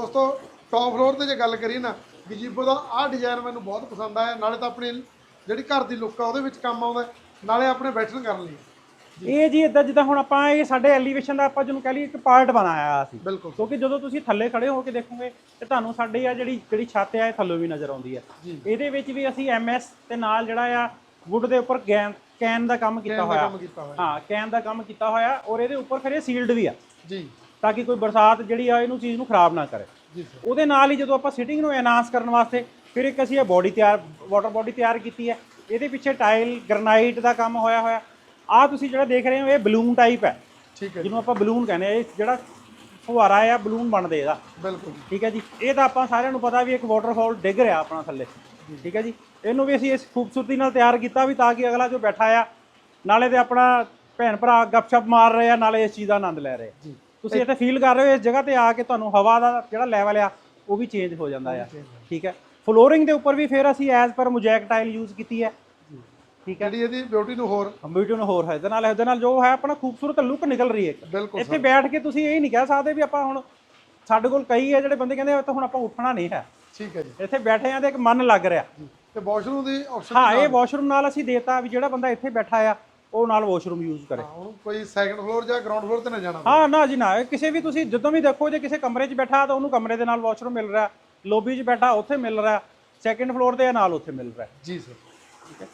ਦੋਸਤੋ top floor ਤੇ ਜੇ ਗੱਲ ਕਰੀਏ ਨਾ ਗਜੀਬੋ ਦਾ ਆਹ ਡਿਜ਼ਾਈਨ ਮੈਨੂੰ ਬਹੁਤ ਪਸੰਦ ਆਇਆ। ਨਾਲੇ ਤਾਂ ਆਪਣੀ ਜਿਹੜੀ ਘਰ ਦੀ ਲੁੱਕ ਆ ਉਹਦੇ ਵਿੱਚ ਕੰਮ ਆਉਂਦਾ ਨਾਲੇ ਆਪਣੇ ਬੈਠਣ ਕਰਨ ਲਈ। ਇਹ ਜੀ ਇਦਾਂ ਜਿੱਦਾਂ ਹੁਣ ਆਪਾਂ ਇਹ ਸਾਡੇ ਐਲੀਵੇਸ਼ਨ ਦਾ ਆਪਾਂ ਜਿਹਨੂੰ ਕਹ ਲਈਏ ਇੱਕ ਪਾਰਟ ਬਣਾਇਆ ਸੀ। ਬਿਲਕੁਲ। ਕਿਉਂਕਿ ਜਦੋਂ ਤੁਸੀਂ ਥੱਲੇ ਖੜੇ ਹੋ ਕੇ ਦੇਖੋਗੇ ਤੇ ਤੁਹਾਨੂੰ ਸਾਡੀ ਆ ਜਿਹੜੀ ਜਿਹੜੀ ਛੱਤ ਆ ਇਹ ਥੱਲੋਂ ਵੀ ਨਜ਼ਰ ਆਉਂਦੀ ਜੀ। ਇਹਦੇ ਵਿੱਚ ਵੀ ਅਸੀਂ ਐਮਐਸ ਤੇ ਨਾਲ ਜਿਹੜਾ ਆ ਵੁੱਡ ਦੇ ਉੱਪਰ ਗੈਨ ਕੈਨ ਦਾ ਕੰਮ ਕੀਤਾ ਦਾ ਹੋਇਆ। ਕੰਮ ਕੀਤਾ ਹੋਇਆ। ਹਾਂ ਕੈਨ ਦਾ ਕੰਮ ਕੀਤਾ ਹੋਇਆ ਔਰ ਇਹਦੇ ਉੱਪਰ ਫਿਰ ਇਹ ਸੀਲਡ ਵੀ ਆ। ਜੀ। ਤਾਂ ਕਿ ਕੋਈ ਬਰਸਾਤ ਜਿਹੜੀ ਆ ਇਹਨੂੰ ਚੀਜ਼ ਨੂੰ ਖਰਾਬ ਨਾ ਕਰੇ। ਉਹਦੇ ਨਾਲ ਹੀ ਜਦੋਂ ਆਪਾਂ ਸਿਟਿੰਗ ਨੂੰ ਐਨਹਾਂਸ ਕਰਨ ਵਾਸਤੇ ਫਿਰ ਇੱਕ ਅਸੀਂ ਇਹ ਬੋਡੀ ਤਿਆਰ ਵਾਟਰ ਬੋਡੀ ਤਿਆਰ ਕੀਤੀ ਹੈ। ਇਹਦੇ ਪਿੱਛੇ ਟਾਈਲ ਗ੍ਰਨਾਈਟ ਦਾ ਕੰਮ ਹੋਇਆ ਹੋਇਆ। ਆ ਤੁਸੀਂ ਜਿਹੜਾ ਦੇਖ ਰਹੇ ਹੋ ਇਹ ਬਲੂਨ ਟਾਈਪ ਹੈ। ਠੀਕ ਹੈ ਜਿਹਨੂੰ ਆਪਾਂ ਬਲੂਨ ਕਹਿੰਦੇ ਆ ਇਹ ਜਿਹੜਾ ਫੁਹਾਰਾ ਆ ਬਲੂਨ ਬਣਦੇ ਇਹਦਾ। ਬਿਲਕੁਲ ਠੀਕ ਹੈ ਜੀ। ਇਹ ਤਾਂ ਆਪਾਂ ਸਾਰਿਆਂ ਨੂੰ ਪਤਾ ਵੀ ਇੱਕ ਵਾਟਰਫਾਲ ਡਿੱਗ ਰਿਹਾ ਆਪਣਾ ਥੱਲੇ। ਠੀਕ ਹੈ ਜੀ। ਇਹਨੂੰ ਵੀ ਅਸੀਂ ਇਸ ਖੂਬਸੂਰਤੀ ਨਾਲ ਤਿਆਰ ਕੀਤਾ ਵੀ ਤਾਂ ਕਿ ਅਗਲਾ ਜੋ ਬੈਠਾ ਆ ਨਾਲੇ ਤੇ ਆਪਣਾ ਭੈਣ ਭਰਾ ਗੱਪਸ਼ਪ ਮਾਰ ਰਹੇ ਆ ਨਾਲੇ ਇਸ ਚੀਜ਼ ਦਾ ਆਨੰਦ ਲੈ ਰਹੇ ਜੀ। ਤੁਸੀਂ ਇੱਥੇ ਫੀਲ ਕਰ ਰਹੇ ਹੋ ਇਸ ਜਗ੍ਹਾ ਤੇ ਆ ਕੇ ਤੁਹਾਨੂੰ ਹਵਾ ਦਾ ਜਿਹੜਾ ਲੈਵਲ ਆ ਉਹ ਵੀ ਚੇਂਜ ਹੋ ਜਾਂਦਾ ਆ। ਠੀਕ ਹੈ? ਫਲੋਰਿੰਗ ਦੇ ਉੱਪਰ ਵੀ ਫਿਰ ਅਸੀਂ ਐਜ਼ ਪਰ ਮੁਜੈਕ ਟਾਈਲ ਯੂਜ਼ ਕੀਤੀ ਹੈ। ਠੀਕ ਹੈ? ਜਿਹੜੀ ਇਹਦੀ ਬਿਊਟੀ ਨੂੰ ਹੋਰ। ਕੰਪਿਊਟਰ ਨੂੰ ਹੋਰ ਹੈ। ਇਹਦੇ ਨਾਲ ਇਹਦੇ ਨਾਲ ਜੋ ਹੈ ਆਪਣਾ ਖੂਬਸੂਰਤ ਲੁੱਕ ਨਿਕਲ ਰਹੀ ਹੈ ਇੱਥੇ ਬੈਠ ਕੇ ਤੁਸੀਂ ਇਹ ਨਹੀਂ ਕਹਿ ਸਕਦੇ ਵੀ ਆਪਾਂ ਹੁਣ ਸਾਡੇ ਕੋਲ ਕਈ ਹੈ ਜਿਹੜੇ ਬੰਦੇ ਕਹਿੰਦੇ ਆ ਤਾਂ ਹੁਣ ਆਪਾਂ ਉੱਠਣਾ ਨਹੀਂ ਹੈ। ਠੀਕ ਹੈ ਜੀ। ਇੱਥੇ ਬੈਠੇ ਆ ਤੇ ਇੱਕ ਮਨ ਲੱਗ ਰਿਹਾ। ਤੇ ਵਾਸ਼ਰੂਮ ਦੀ ਆਪਸ਼ਨ ਹਾਂ ਇਹ ਵਾਸ਼ਰੂਮ ਨਾਲ ਅਸੀਂ ਦੇਤਾ ਵੀ ਜਿਹੜਾ ਬੰਦਾ ਇੱਥੇ ਬੈਠਾ ਆ ਉਹ ਨਾਲ ਵਾਸ਼ਰੂਮ ਯੂਜ਼ ਕਰੇ। ਹੁਣ ਕੋਈ ਸੈਕੰਡ ਫਲੋਰ ਜਾਂ ਗਰਾਊਂਡ ਫਲੋਰ ਤੇ ਨਾ ਜਾਣਾ ਹਾਂ ਨਾ ਜੀ ਨਾ ਇਹ ਕਿਸੇ ਵੀ ਤੁਸੀਂ ਜਦੋਂ ਵੀ ਦੇਖੋ ਜੇ ਕਿਸੇ ਕਮਰੇ 'ਚ ਬੈਠਾ ਤਾਂ ਉਹਨੂੰ ਕਮਰੇ ਦੇ ਨਾਲ ਵਾਸ਼ਰੂਮ ਮਿਲ ਰਿਹਾ। ਲੋਬੀ 'ਚ ਬੈਠਾ ਉੱਥੇ ਮਿਲ ਰਿਹਾ। ਸੈਕੰਡ ਫਲੋਰ ਤੇ ਨਾਲ ਉੱਥੇ ਮਿਲ ਰਿਹਾ। ਜੀ ਸਰ